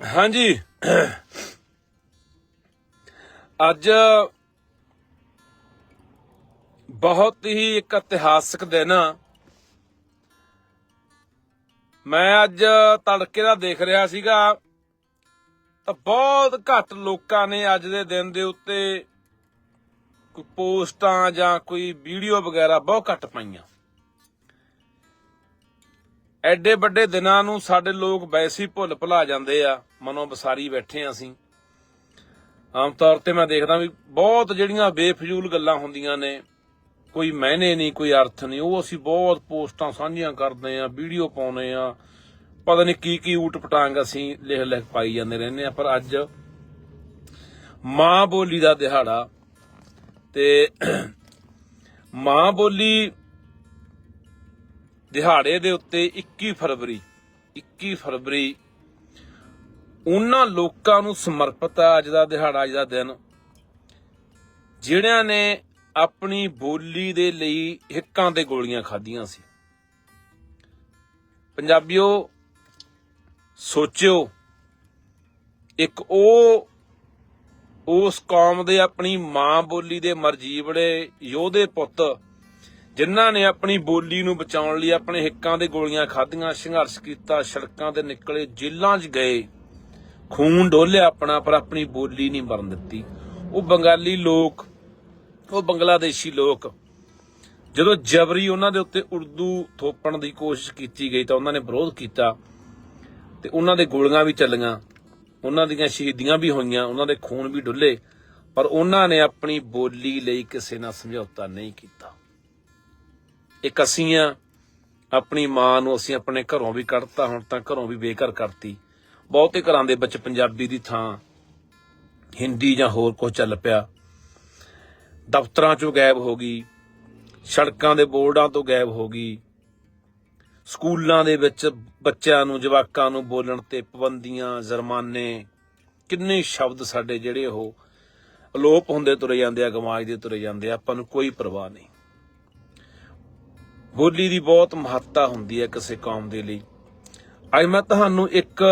ਹਾਂਜੀ। ਅੱਜ ਬਹੁਤ ਹੀ ਇੱਕ ਇਤਿਹਾਸਕ ਦਿਨ ਆ। ਮੈਂ ਅੱਜ ਤੜਕੇ ਦਾ ਦੇਖ ਰਿਹਾ ਸੀਗਾ, ਤਾਂ ਬਹੁਤ ਘੱਟ ਲੋਕਾਂ ਨੇ ਅੱਜ ਦੇ ਦਿਨ ਦੇ ਉੱਤੇ ਕੋਈ ਪੋਸਟਾਂ ਜਾਂ ਕੋਈ ਵੀਡੀਓ ਵਗੈਰਾ ਬਹੁਤ ਘੱਟ ਪਾਈਆਂ। ਐਡੇ ਵੱਡੇ ਦਿਨਾਂ ਨੂੰ ਸਾਡੇ ਲੋਕ ਵੈਸੇ ਹੀ ਭੁੱਲ ਭੁਲਾ ਜਾਂਦੇ ਆ। ਮਨੋਂ ਬਸਾਰੀ ਬੈਠੇ ਆ ਅਸੀਂ। ਆਮ ਤੌਰ ਤੇ ਮੈਂ ਦੇਖਦਾ ਵੀ ਬਹੁਤ ਜਿਹੜੀਆਂ ਬੇਫਜ਼ੂਲ ਗੱਲਾਂ ਹੁੰਦੀਆਂ ਨੇ, ਕੋਈ ਮਾਇਨੇ ਨਹੀਂ, ਕੋਈ ਅਰਥ ਨਹੀਂ, ਉਹ ਅਸੀਂ ਬਹੁਤ ਪੋਸਟਾਂ ਸਾਂਝੀਆਂ ਕਰਦੇ ਆ, ਵੀਡੀਓ ਪਾਉਨੇ ਆ। ਪਤਾ ਨਹੀਂ ਕੀ ਕੀ ਊਟ ਪਟਾਂਗ ਅਸੀਂ ਲਿਖ ਲਿਖ ਪਾਈ ਜਾਂਦੇ ਰਹਿੰਦੇ ਆ, ਪਰ ਅੱਜ ਮਾਂ ਬੋਲੀ ਦਾ ਦਿਹਾੜਾ ਤੇ ਮਾਂ ਬੋਲੀ ਦਿਹਾੜੇ ਦੇ ਉੱਤੇ 21 ਫਰਵਰੀ 21 ਫਰਵਰੀ ਉਹਨਾਂ ਲੋਕਾਂ ਨੂੰ ਸਮਰਪਿਤ ਆ ਅੱਜ ਦਾ ਦਿਹਾੜਾ, ਅੱਜ ਦਾ ਦਿਨ। ਜਿਹੜਿਆਂ ਨੇ ਆਪਣੀ ਬੋਲੀ ਦੇ ਲਈ ਹਿੱਕਾਂ ਤੇ ਗੋਲੀਆਂ ਖਾਧੀਆਂ ਸੀ। ਪੰਜਾਬੀਓ, ਸੋਚਿਓ, ਇੱਕ ਉਹ, ਉਸ ਕੌਮ ਦੇ ਆਪਣੀ ਮਾਂ ਬੋਲੀ ਦੇ ਮਰਜੀਵੜੇ ਯੋਧੇ ਪੁੱਤ, ਜਿਨ੍ਹਾਂ ਨੇ ਆਪਣੀ ਬੋਲੀ ਨੂੰ ਬਚਾਉਣ ਲਈ ਆਪਣੇ ਹਿੱਕਾਂ ਦੇ ਗੋਲੀਆਂ ਖਾਧੀਆਂ, ਸੰਘਰਸ਼ ਕੀਤਾ, ਸੜਕਾਂ ਤੇ ਨਿਕਲੇ, ਜੇਲ੍ਹਾਂ 'ਚ ਗਏ। ਖੂਨ ਡੋਲਿਆ ਆਪਣਾ, ਪਰ ਆਪਣੀ ਬੋਲੀ ਨਹੀਂ ਮਰਨ ਦਿੱਤੀ। ਉਹ ਬੰਗਾਲੀ ਲੋਕ, ਉਹ ਬੰਗਲਾਦੇਸ਼ੀ ਲੋਕ, ਜਦੋਂ ਜਬਰੀ ਉਹਨਾਂ ਦੇ ਉੱਤੇ ਉਰਦੂ ਥੋਪਣ ਦੀ ਕੋਸ਼ਿਸ਼ ਕੀਤੀ ਗਈ ਤਾਂ ਉਹਨਾਂ ਨੇ ਵਿਰੋਧ ਕੀਤਾ ਤੇ ਉਹਨਾਂ ਦੇ ਗੋਲੀਆਂ ਵੀ ਚੱਲੀਆਂ, ਉਹਨਾਂ ਦੀਆਂ ਸ਼ਹੀਦੀਆਂ ਵੀ ਹੋਈਆਂ, ਉਹਨਾਂ ਦੇ ਖੂਨ ਵੀ ਡੁੱਲੇ, ਪਰ ਉਹਨਾਂ ਨੇ ਆਪਣੀ ਬੋਲੀ ਲਈ ਕਿਸੇ ਨਾਲ ਸਮਝੌਤਾ ਨਹੀਂ ਕੀਤਾ। ਇੱਕ ਅਸੀਂ ਆਪਣੀ ਮਾਂ ਨੂੰ ਅਸੀਂ ਆਪਣੇ ਘਰੋਂ ਵੀ ਕੱਢਤਾ, ਹੁਣ ਤਾਂ ਘਰੋਂ ਵੀ ਬੇਘਰ ਕਰਤੀ। ਬਹੁਤੇ ਘਰਾਂ ਦੇ ਵਿੱਚ ਪੰਜਾਬੀ ਦੀ ਥਾਂ, ਹਿੰਦੀ ਜਾਂ ਹੋਰ ਕੁਝ ਚੱਲ ਪਿਆ। ਦਫ਼ਤਰਾਂ ਚੋਂ ਗਾਇਬ ਹੋ ਗਈ, ਸੜਕਾਂ ਦੇ ਬੋਰਡਾਂ ਤੋਂ ਗਾਇਬ ਹੋ ਗਈ। ਸਕੂਲਾਂ ਦੇ ਵਿੱਚ ਬੱਚਿਆਂ ਨੂੰ, ਜਵਾਕਾਂ ਨੂੰ ਬੋਲਣ ਤੇ ਪਾਬੰਦੀਆਂ, ਜੁਰਮਾਨੇ, ਕਿੰਨੇ ਸ਼ਬਦ ਸਾਡੇ ਜਿਹੜੇ ਉਹ ਅਲੋਪ ਹੁੰਦੇ ਤੁਰੇ ਜਾਂਦੇ ਆ ਗਮਾਜਦੇ ਤੁਰੇ ਜਾਂਦੇ ਆ, ਆਪਾਂ ਨੂੰ ਕੋਈ ਪਰਵਾਹ ਨਹੀਂ। ਬੋਲੀ ਦੀ ਬਹੁਤ ਮਹੱਤਤਾ ਹੁੰਦੀ ਹੈ ਕਿਸੇ ਕੌਮ ਦੇ ਲਈ। ਅੱਜ ਮੈਂ ਤੁਹਾਨੂੰ ਇੱਕ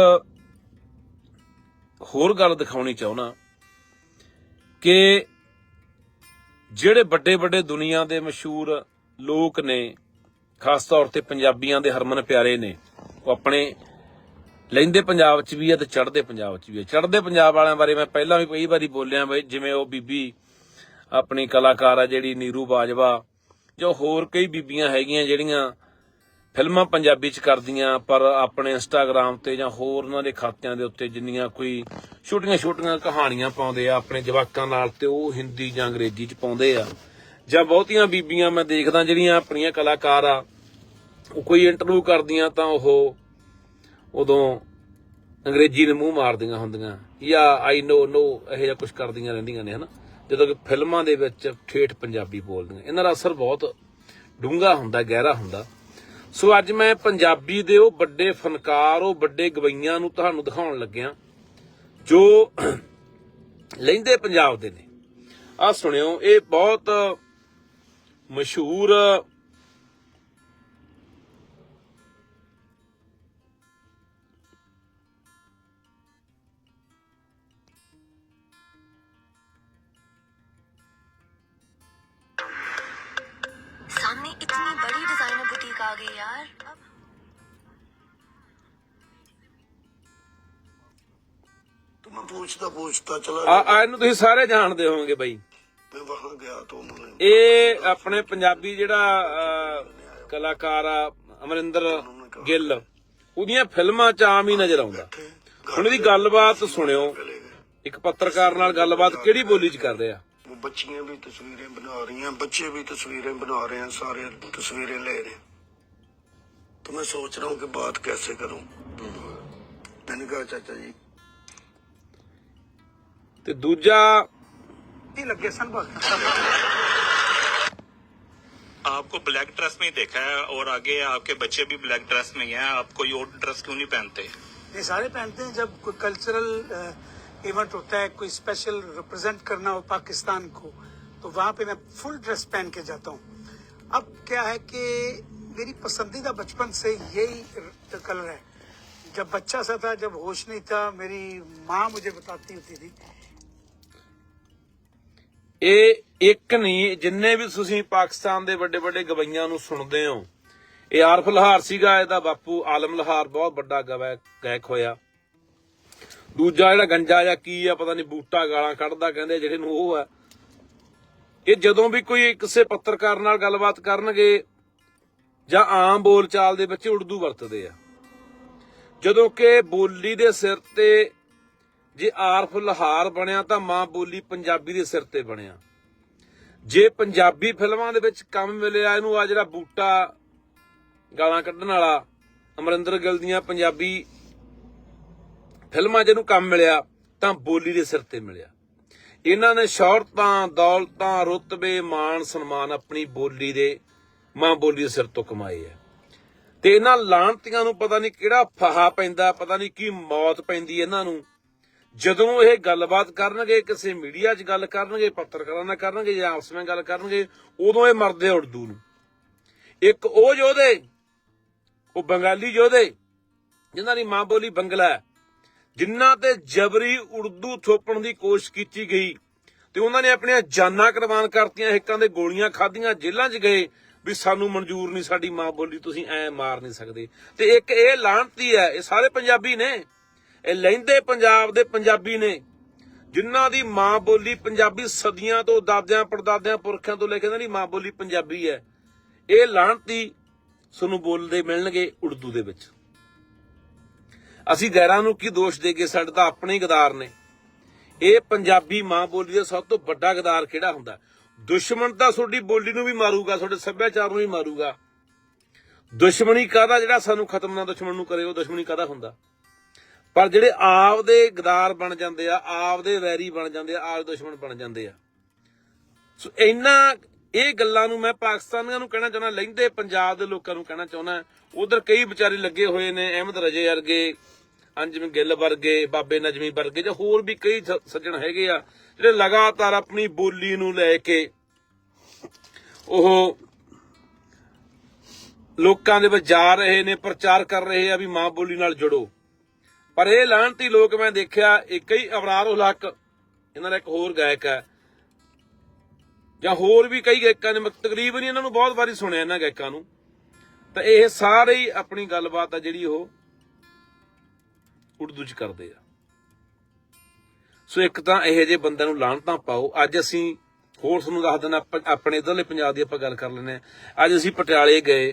ਹੋਰ ਗੱਲ ਦਿਖਾਉਣੀ ਚਾਹੁੰਦਾ ਕਿ ਜਿਹੜੇ ਵੱਡੇ ਵੱਡੇ ਦੁਨੀਆ ਦੇ ਮਸ਼ਹੂਰ ਲੋਕ ਨੇ, ਖਾਸ ਤੌਰ ਤੇ ਪੰਜਾਬੀਆਂ ਦੇ ਹਰਮਨ ਪਿਆਰੇ ਨੇ, ਉਹ ਆਪਣੇ ਲੈਂਦੇ ਪੰਜਾਬ ਚ ਵੀ ਆ ਤੇ ਚੜ੍ਹਦੇ ਪੰਜਾਬ ਚ ਵੀ ਆ। ਚੜ੍ਹਦੇ ਪੰਜਾਬ ਵਾਲਿਆਂ ਬਾਰੇ ਮੈਂ ਪਹਿਲਾਂ ਵੀ ਕਈ ਵਾਰੀ ਬੋਲਿਆ ਬਈ ਜਿਵੇਂ ਉਹ ਬੀਬੀ ਆਪਣੀ ਕਲਾਕਾਰ ਆ ਜਿਹੜੀ ਨੀਰੂ ਬਾਜਵਾ, ਜੋ ਹੋਰ ਕਈ ਬੀਬੀਆਂ ਹੈਗੀਆਂ ਜਿਹੜੀਆਂ ਫਿਲਮਾਂ ਪੰਜਾਬੀ ਚ ਕਰਦੀਆਂ, ਪਰ ਆਪਣੇ ਇੰਸਟਾਗ੍ਰam ਤੇ ਜਾਂ ਹੋਰ ਉਹਨਾਂ ਦੇ ਖਾਤਿਆਂ ਦੇ ਉੱਤੇ ਜਿੰਨੀਆਂ ਕੋਈ ਛੋਟੀਆਂ ਛੋਟੀਆਂ ਕਹਾਣੀਆਂ ਪਾਉਂਦੇ ਆ, ਆਪਣੇ ਜਵਾਕਾਂ ਨਾਲ ਤੇ ਉਹ ਹਿੰਦੀ ਜਾਂ ਅੰਗਰੇਜ਼ੀ ਚ ਪਾਉਂਦੇ ਆ। ਜਾਂ ਬਹੁਤੀਆਂ ਬੀਬੀਆਂ ਮੈਂ ਦੇਖਦਾ ਜਿਹੜੀਆਂ ਆਪਣੀਆਂ ਕਲਾਕਾਰ ਆ, ਉਹ ਕੋਈ ਇੰਟਰਵਿਊ ਕਰਦੀਆਂ ਤਾਂ ਉਹ ਉਦੋਂ ਅੰਗਰੇਜ਼ੀ ਨੂੰ ਮੂੰਹ ਮਾਰਦੀਆਂ ਹੁੰਦੀਆਂ। ਜਾਂ ਆਈ ਨੋ ਨੋ ਇਹੋ ਜਿਹਾ ਕੁਝ ਕਰਦੀਆਂ ਰਹਿੰਦੀਆਂ ਨੇ, ਹਨਾ? ਜਦੋਂ ਕਿ ਫਿਲਮਾਂ ਦੇ ਵਿੱਚ ਠੇਠ ਪੰਜਾਬੀ ਬੋਲਦੀਆਂ। ਇਹਨਾਂ ਦਾ ਅਸਰ ਬਹੁਤ ਡੂੰਘਾ ਹੁੰਦਾ, ਗਹਿਰਾ ਹੁੰਦਾ। ਸੋ ਅੱਜ ਮੈਂ ਪੰਜਾਬੀ ਦੇ ਉਹ ਵੱਡੇ ਫਨਕਾਰ ਉਹ ਵੱਡੇ ਗਵਈਆਂ ਨੂੰ ਤੁਹਾਨੂੰ ਦਿਖਾਉਣ ਲੱਗਿਆ ਜੋ ਲੈਂਦੇ ਪੰਜਾਬ ਦੇ ਨੇ ਆ ਸੁਣਿਓ ਇਹ ਬਹੁਤ ਮਸ਼ਹੂਰ सामने इतनी बड़ी डिजाइनर बुटीक आ गई यार अब तो मैं पूछता पूछता चला ਆ ਆ ਇਹਨੂੰ ਤੁਸੀਂ ਸਾਰੇ ਜਾਣਦੇ ਹੋਵੋਗੇ ਬਾਈ मैं वहां गया तो उन्होंने ਇਹ ਆਪਣੇ ਪੰਜਾਬੀ ਜਿਹੜਾ ਅਹ, ਕਲਾਕਾਰ ਆ ਅਮਰਿੰਦਰ ਗਿੱਲ ਉਹਦੀਆਂ ਫਿਲਮਾਂ ਚ ਆਮ ਹੀ ਨਜ਼ਰ ਆਉਂਦਾ थे ਹੁਣ ਇਹਦੀ ਗੱਲਬਾਤ ਸੁਣਿਓ चले गए ਇੱਕ ਪੱਤਰਕਾਰ ਨਾਲ ਗੱਲਬਾਤ ਕਿਹੜੀ ਬੋਲੀ ਚ ਕਰਦੇ ਆ वो बच्चियां भी तस्वीरें बना रही हैं बच्चे भी तस्वीरें बना रहे हैं सारे तस्वीरें ले रहे हैं तो मैं सोच रहा हूँ कि बात कैसे करूं मैंने कहा चाचा जी ਤੇ ਦੂਜਾ लगे सन आपको ब्लैक ड्रेस में ही देखा है और आगे आपके बच्चे भी ब्लैक ड्रेस में ही हैं आप कोई और ड्रेस क्यों नहीं पहनते ये सारे पहनते हैं जब कोई कल्चरल इवेंट होता है कोई स्पेशल रिप्रेजेंट करना हो पाकिस्तान को तो वहां पे मैं फुल ड्रेस पहन के जाता हूँ अब क्या है कि मेरी पसंदीदा बचपन से यही कलर है जब बच्चा सा था जब होश नहीं था मेरी माँ मुझे बताती होती थी ਇਹ ਇੱਕ ਨਹੀਂ ਜਿੰਨੇ ਵੀ ਤੁਸੀਂ ਪਾਕਿਸਤਾਨ ਦੇ ਵੱਡੇ ਵੱਡੇ ਗਵਈਆਂ ਨੂੰ ਸੁਣਦੇ ਹੋ ਇਹ ਆਰਫ ਲਹਾਰ ਸੀਗਾ ਇਹਦਾ ਬਾਪੂ ਆਲਮ ਲਹਾਰ ਬਹੁਤ ਵੱਡਾ ਗਵੈ ਗਾਇਕ ਹੋਇਆ ਦੂਜਾ ਜਿਹੜਾ ਗੰਜਾ ਜਾਂ ਕੀ ਆ ਪਤਾ ਨਹੀਂ ਬੂਟਾ ਗਾਲਾਂ ਕੱਢਦਾ ਕਹਿੰਦੇ ਜਿਹੜੇ ਨੂੰ ਉਹ ਆ ਇਹ ਜਦੋਂ ਵੀ ਕੋਈ ਕਿਸੇ ਪੱਤਰਕਾਰ ਨਾਲ ਗੱਲਬਾਤ ਕਰਨਗੇ ਜਾਂ ਆਮ ਬੋਲਚਾਲ ਦੇ ਵਿੱਚ ਉਰਦੂ ਵਰਤਦੇ ਆ। ਜਦੋਂ ਕਿ ਬੋਲੀ ਦੇ ਸਿਰ ਤੇ ਜੇ ਆਰਫ ਲਹਾਰ ਬਣਿਆ ਤਾਂ ਮਾਂ ਬੋਲੀ ਪੰਜਾਬੀ ਦੇ ਸਿਰ ਤੇ ਬਣਿਆ। ਜੇ ਪੰਜਾਬੀ ਫਿਲਮਾਂ ਦੇ ਵਿੱਚ ਕੰਮ ਮਿਲਿਆ, ਇਹਨੂੰ ਆ ਜਿਹੜਾ ਬੂਟਾ ਗਾਲਾਂ ਕੱਢਣ ਵਾਲਾ ਅਮਰਿੰਦਰ ਗਿੱਲ ਦੀਆਂ ਪੰਜਾਬੀ ਫਿਲਮਾਂ ਜਿਹਨੂੰ ਕੰਮ ਮਿਲਿਆ, ਤਾਂ ਬੋਲੀ ਦੇ ਸਿਰ ਤੇ ਮਿਲਿਆ। ਇਹਨਾਂ ਨੇ ਸ਼ੌਹਰਤਾਂ, ਦੌਲਤਾਂ, ਰੁਤਬੇ, ਮਾਣ, ਸਨਮਾਨ ਆਪਣੀ ਬੋਲੀ ਦੇ ਮਾਂ ਬੋਲੀ ਦੇ ਸਿਰ ਤੋਂ ਕਮਾਏ ਆ ਤੇ ਇਹਨਾਂ ਲਾਂਤੀਆਂ ਨੂੰ ਪਤਾ ਨਹੀਂ ਕਿਹੜਾ ਫਹਾ ਪੈਂਦਾ, ਪਤਾ ਨਹੀਂ ਕੀ ਮੌਤ ਪੈਂਦੀ ਇਹਨਾਂ ਨੂੰ। ਜਦੋਂ ਇਹ ਗੱਲਬਾਤ ਕਰਨਗੇ, ਕਿਸੇ ਮੀਡੀਆ 'ਚ ਗੱਲ ਕਰਨਗੇ, ਪੱਤਰਕਾਰਾਂ ਨਾਲ ਕਰਨਗੇ ਜਾਂ ਆਪਸ ਵਿੱਚ ਗੱਲ ਕਰਨਗੇ, ਉਦੋਂ ਇਹ ਮਰਦੇ ਉਰਦੂ ਨੂੰ। ਇੱਕ ਉਹ ਯੋਧੇ, ਉਹ ਬੰਗਾਲੀ ਯੋਧੇ, ਜਿਨ੍ਹਾਂ ਦੀ ਮਾਂ ਬੋਲੀ ਬੰਗਲਾ ਹੈ, ਜਿਨ੍ਹਾਂ ਤੇ ਜਬਰੀ ਉਰਦੂ ਥੋਪਣ ਦੀ ਕੋਸ਼ਿਸ਼ ਕੀਤੀ ਗਈ। ਤੇ ਉਹਨਾਂ ਨੇ ਆਪਣੀਆਂ ਜਾਨਾਂ ਕੁਰਬਾਨ ਕਰਤੀਆਂ, ਹਿੱਕਾਂ ਦੇ ਗੋਲੀਆਂ ਖਾਧੀਆਂ, ਜੇਲ੍ਹਾਂ 'ਚ ਗਏ ਵੀ ਸਾਨੂੰ ਮਨਜ਼ੂਰ ਨਹੀਂ, ਸਾਡੀ ਮਾਂ ਬੋਲੀ ਤੁਸੀਂ ਐ ਮਾਰ ਨਹੀਂ ਸਕਦੇ। ਤੇ ਇੱਕ ਇਹ ਲਾਂਤੀ ਹੈ, ਇਹ ਸਾਰੇ ਪੰਜਾਬੀ ਨੇ, ਇਹ ਲਹਿੰਦੇ ਪੰਜਾਬ ਦੇ ਪੰਜਾਬੀ ਨੇ, ਜਿਨ੍ਹਾਂ ਦੀ ਮਾਂ ਬੋਲੀ ਪੰਜਾਬੀ ਸਦੀਆਂ ਤੋਂ ਦਾਦਿਆਂ, ਪੜਦਾਦਿਆਂ, ਪੁਰਖਿਆਂ ਤੋਂ ਲੈ ਕੇ ਇਹਨਾਂ ਦੀ ਮਾਂ ਬੋਲੀ ਪੰਜਾਬੀ ਹੈ। ਇਹ ਲਾਂਤੀ ਤੁਹਾਨੂੰ ਬੋਲਦੇ ਮਿਲਣਗੇ ਉਰਦੂ ਦੇ ਵਿੱਚ। ਅਸੀਂ ਗੈਰਾਂ ਨੂੰ ਕੀ ਦੋਸ਼ ਦੇਗੇ ਸਾਡੇ ਤਾਂ ਆਪਣੇ ਗਦਾਰ ਨੇ। ਇਹ ਪੰਜਾਬੀ ਮਾਂ ਬੋਲੀ ਦਾ ਸਭ ਤੋਂ ਵੱਡਾ ਗਦਾਰ ਕਿਹੜਾ ਹੁੰਦਾ? ਦੁਸ਼ਮਣ ਤਾਂ ਤੁਹਾਡੀ ਬੋਲੀ ਨੂੰ ਵੀ ਮਾਰੂਗਾ, ਤੁਹਾਡੇ ਸੱਭਿਆਚਾਰ ਨੂੰ ਵੀ ਮਾਰੂਗਾ। ਦੁਸ਼ਮਣੀ ਕਾਦਾ ਜਿਹੜਾ ਸਾਨੂੰ ਖਤਮ ਨਾ ਦੁਸ਼ਮਣ ਨੂੰ ਕਰੇ, ਉਹ ਦੁਸ਼ਮਣੀ ਕਾਦਾ ਹੁੰਦਾ? ਪਰ ਜਿਹੜੇ ਆਪ ਦੇ ਗਦਾਰ ਬਣ ਜਾਂਦੇ ਆ ਆਪ ਦੇ ਵੈਰੀ ਬਣ ਜਾਂਦੇ ਆ ਆਪ ਦੁਸ਼ਮਣ ਬਣ ਜਾਂਦੇ ਆ। ਸੋ ਇਹਨਾਂ ਇਹ ਗੱਲਾਂ ਨੂੰ ਮੈਂ ਪਾਕਿਸਤਾਨੀਆਂ ਨੂੰ ਕਹਿਣਾ ਚਾਹੁੰਦਾ ਲਹਿੰਦੇ ਪੰਜਾਬ ਦੇ ਲੋਕਾਂ ਨੂੰ ਕਹਿਣਾ ਚਾਹੁੰਦਾ। ਉਧਰ ਕਈ ਵਿਚਾਰੇ ਲੱਗੇ ਹੋਏ ਨੇ, ਅਹਿਮਦ ਰਜੇ ਵਰਗੇ ਅੰਜਮ ਗਿੱਲ ਵਰਗੇ, ਬਾਬੇ ਨਜਮੀ ਵਰਗੇ ਜਾਂ ਹੋਰ ਵੀ ਕਈ ਸ- ਸੱਜਣ ਹੈਗੇ ਆ, ਜਿਹੜੇ ਲਗਾਤਾਰ ਆਪਣੀ ਬੋਲੀ ਨੂੰ ਲੈ ਕੇ ਉਹ ਲੋਕਾਂ ਦੇ ਵਿੱਚ ਜਾ ਰਹੇ ਨੇ, ਪ੍ਰਚਾਰ ਕਰ ਰਹੇ ਆ ਵੀ ਮਾਂ ਬੋਲੀ ਨਾਲ ਜੁੜੋ। ਪਰ ਇਹ ਲਾਹਨਤੀ ਲੋਕ ਮੈਂ ਦੇਖਿਆ, ਇੱਕ ਹੀ ਅਵਰਾਰ ਉਲ ਇਹਨਾਂ ਦਾ ਇੱਕ ਹੋਰ ਗਾਇਕ ਹੈ। ਜਾਂ ਹੋਰ ਵੀ ਕਈ ਗਾਇਕਾਂ ਨੇ ਤਕਰੀਬਨ ਇਹਨਾਂ ਨੂੰ ਬਹੁਤ ਵਾਰੀ ਸੁਣਿਆ ਇਹਨਾਂ ਗਾਇਕਾਂ ਨੂੰ। ਤਾਂ ਇਹ ਸਾਰੇ ਹੀ ਆਪਣੀ ਗੱਲਬਾਤ ਆ ਜਿਹੜੀ ਉਹ ਉਰਦੂ ਚ ਕਰਦੇ ਆ। ਸੋ ਇੱਕ ਤਾਂ ਇਹੋ ਜਿਹੇ ਬੰਦਿਆਂ ਨੂੰ ਲਾਹਨਤਾਂ ਪਾਓ। ਅੱਜ ਅਸੀਂ ਹੋਰ ਤੁਹਾਨੂੰ ਦੱਸ ਦਿੰਦਾ ਆਪ- ਆਪਣੇ ਇਧਰਲੇ ਪੰਜਾਬ ਦੀ ਆਪਾਂ ਗੱਲ ਕਰ ਲੈਂਦੇ ਹਾਂ। ਅੱਜ ਅਸੀਂ ਪਟਿਆਲੇ ਗਏ,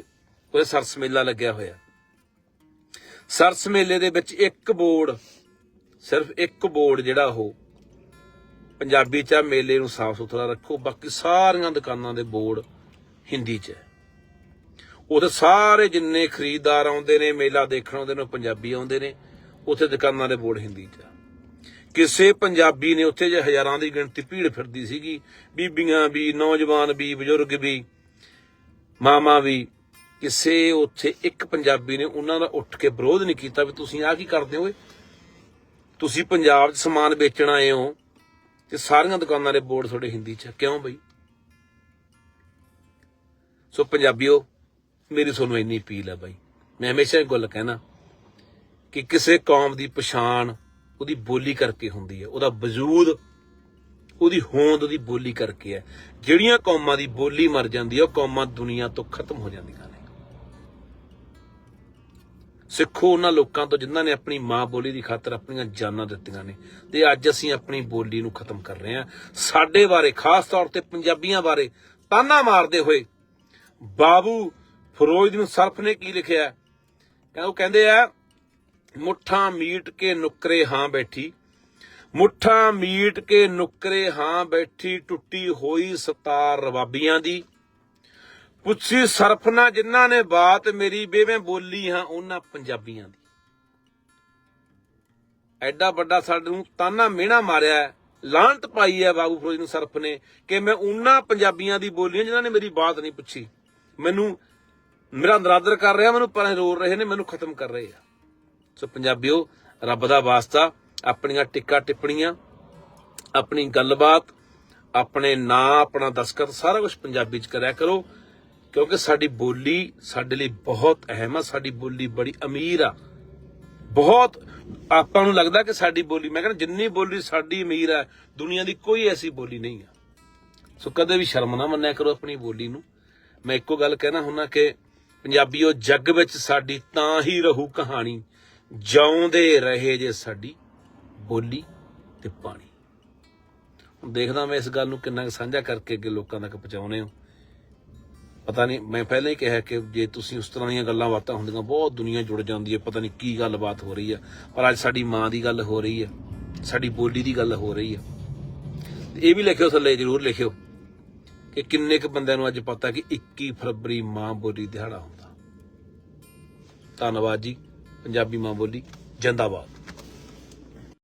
ਉਹਦੇ ਸਰਸ ਮੇਲਾ ਲੱਗਿਆ ਹੋਇਆ। ਸਰਸ ਮੇਲੇ ਦੇ ਵਿੱਚ ਇੱਕ ਬੋਰਡ, ਸਿਰਫ ਇੱਕ ਬੋਰਡ ਜਿਹੜਾ ਉਹ ਪੰਜਾਬੀ ਚ ਆ, ਮੇਲੇ ਨੂੰ ਸਾਫ਼ ਸੁਥਰਾ ਰੱਖੋ। ਬਾਕੀ ਸਾਰੀਆਂ ਦੁਕਾਨਾਂ ਦੇ ਬੋਰਡ ਹਿੰਦੀ ਚ ਹੈ ਉਹਦੇ ਸਾਰੇ ਜਿੰਨੇ ਖਰੀਦਦਾਰ ਆਉਂਦੇ ਨੇ, ਮੇਲਾ ਦੇਖਣ ਆਉਂਦੇ ਨੇ, ਉਹ ਪੰਜਾਬੀ ਆਉਂਦੇ ਨੇ। ਉੱਥੇ ਦੁਕਾਨਾਂ ਦੇ ਬੋਰਡ ਹਿੰਦੀ ਚ ਆ। ਕਿਸੇ ਪੰਜਾਬੀ ਨੇ ਉੱਥੇ ਜੇ ਹਜ਼ਾਰਾਂ ਦੀ ਗਿਣਤੀ ਭੀੜ ਫਿਰਦੀ ਸੀਗੀ, ਬੀਬੀਆਂ ਵੀ, ਨੌਜਵਾਨ ਵੀ, ਬਜ਼ੁਰਗ ਵੀ, ਮਾਮਾ ਵੀ, ਕਿਸੇ ਉੱਥੇ ਇੱਕ ਪੰਜਾਬੀ ਨੇ ਉਹਨਾਂ ਦਾ ਉੱਠ ਕੇ ਵਿਰੋਧ ਨਹੀਂ ਕੀਤਾ ਵੀ ਤੁਸੀਂ ਆਹ ਕੀ ਕਰਦੇ ਹੋ ਤੁਸੀਂ ਪੰਜਾਬ 'ਚ ਸਮਾਨ ਵੇਚਣ ਆਏ ਹੋ ਤੇ ਸਾਰੀਆਂ ਦੁਕਾਨਾਂ ਦੇ ਬੋਰਡ ਤੁਹਾਡੇ ਹਿੰਦੀ 'ਚ ਕਿਉਂ ਬਈ? ਸੋ ਪੰਜਾਬੀਓ, ਮੇਰੀ ਤੁਹਾਨੂੰ ਇੰਨੀ ਅਪੀਲ ਹੈ ਬਾਈ। ਮੈਂ ਹਮੇਸ਼ਾ ਇਹ ਗੱਲ ਕਹਿਣਾ। ਕਿ ਕਿਸੇ ਕੌਮ ਦੀ ਪਛਾਣ ਉਹਦੀ ਬੋਲੀ ਕਰਕੇ ਹੁੰਦੀ ਹੈ, ਉਹਦਾ ਵਜੂਦ, ਉਹਦੀ ਹੋਂਦ, ਉਹਦੀ ਬੋਲੀ ਕਰਕੇ ਹੈ। ਜਿਹੜੀਆਂ ਕੌਮਾਂ ਦੀ ਬੋਲੀ ਮਰ ਜਾਂਦੀ ਹੈ, ਉਹ ਕੌਮਾਂ ਦੁਨੀਆ ਤੋਂ ਖਤਮ ਹੋ ਜਾਂਦੀਆਂ ਨੇ। ਸਿੱਖੋ, ਉਹਨਾਂ ਲੋਕਾਂ ਤੋਂ ਜਿਨ੍ਹਾਂ ਨੇ ਆਪਣੀ ਮਾਂ ਬੋਲੀ ਦੀ ਖਾਤਰ ਆਪਣੀਆਂ ਜਾਨਾਂ ਦਿੱਤੀਆਂ ਨੇ ਤੇ ਅੱਜ ਅਸੀਂ ਆਪਣੀ ਬੋਲੀ ਨੂੰ ਖਤਮ ਕਰ ਰਹੇ ਹਾਂ। ਸਾਡੇ ਬਾਰੇ, ਖਾਸ ਤੌਰ ਤੇ ਪੰਜਾਬੀਆਂ ਬਾਰੇ ਤਾਨਾ ਮਾਰਦੇ ਹੋਏ ਬਾਬੂ ਫਿਰੋਜ਼ਦੀਨ ਸਰਫ ਨੇ ਕੀ ਲਿਖਿਆ ਕਹਿੰਦੇ ਉਹ ਕਹਿੰਦੇ ਆ ਮੁੱਠਾਂ ਮੀਟ ਕੇ ਨੁਕਰੇ ਹਾਂ ਬੈਠੀ ਮੁੱਠਾਂ ਮੀਟ ਕੇ ਨੁਕਰੇ ਹਾਂ ਬੈਠੀ ਟੁੱਟੀ ਹੋਈ ਸਤਾਰ ਰਬਾਬੀਆਂ ਦੀ। ਪੁੱਛੀ ਸਰਫਨਾ ਜਿਨ੍ਹਾਂ ਨੇ ਬਾਤ ਮੇਰੀ ਬੇਵੇਂ ਬੋਲੀ ਹਾਂ ਉਹਨਾਂ ਪੰਜਾਬੀਆਂ ਦੀ। ਐਡਾ ਵੱਡਾ ਸਾਡੇ ਨੂੰ ਤਾਨਾ ਮਿਹਣਾ ਮਾਰਿਆ ਹੈ, ਪਾਈ ਹੈ ਬਾਬੂ ਫਰੋਜ਼ ਨੂੰ ਸਰਫ ਨੇ ਕਿ ਮੈਂ ਉਹਨਾਂ ਪੰਜਾਬੀਆਂ ਦੀ ਬੋਲੀਆਂ ਜਿਨ੍ਹਾਂ ਨੇ ਮੇਰੀ ਬਾਤ ਨਹੀਂ ਪੁੱਛੀ। ਮੈਨੂੰ ਮੇਰਾ ਨਰਾਦਰ ਕਰ ਰਿਹਾ ਮੈਨੂੰ ਪਰਾਂ ਰੋਲ ਰਹੇ ਨੇ ਮੈਨੂੰ ਖਤਮ ਕਰ ਰਹੇ ਆ। ਸੋ ਪੰਜਾਬੀਓ, ਰੱਬ ਦਾ ਵਾਸਤਾ, ਆਪਣੀਆਂ ਟਿੱਕਾ ਟਿੱਪਣੀਆਂ, ਆਪਣੀ ਗੱਲਬਾਤ, ਆਪਣੇ ਨਾਂ, ਆਪਣਾ ਦਸਕਤ ਸਾਰਾ ਕੁਝ ਪੰਜਾਬੀ ਚ ਕਰਿਆ ਕਰੋ, ਕਿਉਂਕਿ ਸਾਡੀ ਬੋਲੀ ਸਾਡੇ ਲਈ ਬਹੁਤ ਅਹਿਮ ਆ, ਸਾਡੀ ਬੋਲੀ ਬੜੀ ਅਮੀਰ ਆ। ਬਹੁਤ ਆਪਾਂ ਨੂੰ ਲੱਗਦਾ ਕਿ ਸਾਡੀ ਬੋਲੀ, ਮੈਂ ਕਹਿੰਦਾ ਜਿੰਨੀ ਬੋਲੀ ਸਾਡੀ ਅਮੀਰ ਹੈ ਦੁਨੀਆ ਦੀ ਕੋਈ ਐਸੀ ਬੋਲੀ ਨਹੀਂ ਆ। ਸੋ ਕਦੇ ਵੀ ਸ਼ਰਮ ਨਾ ਮੰਨਿਆ ਕਰੋ ਆਪਣੀ ਬੋਲੀ ਨੂੰ। ਮੈਂ ਇੱਕੋ ਗੱਲ ਕਹਿਣਾ ਹੁੰਨਾ ਕਿ ਪੰਜਾਬੀਓ, ਜੱਗ ਵਿੱਚ ਸਾਡੀ ਤਾਂ ਹੀ ਰਹੂ ਕਹਾਣੀ। ਜਿਉਂਦੇ ਰਹੇ ਜੇ ਸਾਡੀ ਬੋਲੀ ਤੇ ਪਾਣੀ ਹੁਣ ਦੇਖਦਾ ਮੈਂ ਇਸ ਗੱਲ ਨੂੰ ਕਿੰਨਾ ਕੁ ਸਾਂਝਾ ਕਰਕੇ ਅੱਗੇ ਲੋਕਾਂ ਤੱਕ ਪਹੁੰਚਾਉਨੇ ਹੋ। ਪਤਾ ਨਹੀਂ, ਮੈਂ ਪਹਿਲਾਂ ਹੀ ਕਿਹਾ ਕਿ ਜੇ ਤੁਸੀਂ ਉਸ ਤਰ੍ਹਾਂ ਦੀਆਂ ਗੱਲਾਂ ਬਾਤਾਂ ਹੁੰਦੀਆਂ, ਬਹੁਤ ਦੁਨੀਆ ਜੁੜ ਜਾਂਦੀ ਹੈ, ਪਤਾ ਨਹੀਂ ਕੀ ਗੱਲਬਾਤ ਹੋ ਰਹੀ ਹੈ ਪਰ ਅੱਜ ਸਾਡੀ ਮਾਂ ਦੀ ਗੱਲ ਹੋ ਰਹੀ ਹੈ ਸਾਡੀ ਬੋਲੀ ਦੀ ਗੱਲ ਹੋ ਰਹੀ ਹੈ ਇਹ ਵੀ ਲਿਖਿਓ ਥੱਲੇ, ਜਰੂਰ ਲਿਖਿਓ ਕਿ ਕਿੰਨੇ ਕੁ ਬੰਦਿਆਂ ਨੂੰ ਅੱਜ ਪਤਾ ਕਿ 21 ਫਰਵਰੀ ਮਾਂ ਬੋਲੀ ਦਿਹਾੜਾ ਹੁੰਦਾ। ਧੰਨਵਾਦ ਜੀ। ਪੰਜਾਬੀ ਮਾਂ ਬੋਲੀ ਜਿੰਦਾਬਾਦ।